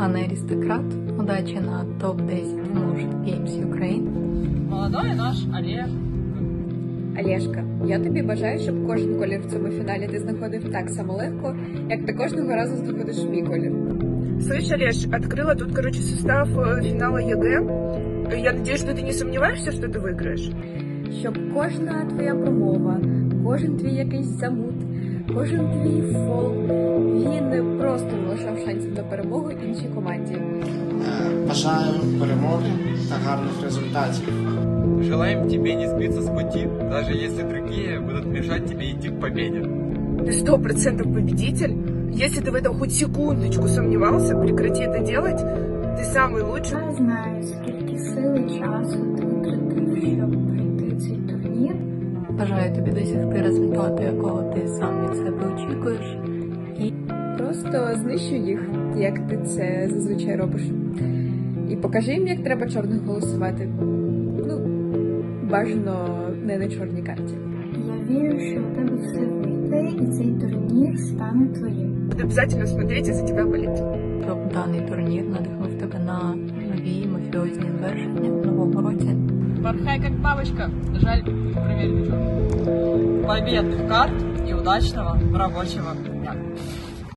дівчат. Удачі на топ-10 муж Games Ukraine. Молодой наш Олег. Олешка, я тобі бажаю, щоб кожен колір в цьому фіналі ти знаходив так само легко, як ти кожного разу знаходиш мій колір. Слышь, Олеж, открыла тут, короче, состав э, финала ЕГЭ. Э, Я надеюсь, что ты не сомневаешься, что ты выиграешь? Щоб кожна твоя промова, кожен твій якийсь замут, кожен твій фол, він не просто не лишав шансів на перемогу іншій команді. Е, Бажаю перемоги та гарних результатів. Желаем тебе не сбиться с пути, даже если другие будут мешать тебе идти к победе. Ты сто процентов победитель. Если ты в этом хоть секундочку сомневался, прекрати это делать. Ты самый лучший. Я знаю, скільки сили часу ти витратив, щоб пройти цей турнір. Бажаю тобі досягти результату, якого ти сам від себе очікуєш. І Знищуй їх, як ти це зазвичай робиш. І покажи їм, як треба чорних голосувати. Ну, бажано не на чорній карті. Я вірю, що у тебе все вийде, і цей турнір стане твоїм. Обязательно смотреть и за тебя болеть. щоб даний турнір надихнув тебе на нові мафіозні звершення в новому році. Порхай как бабочка. Жаль, ничего. Победных карт и удачного рабочего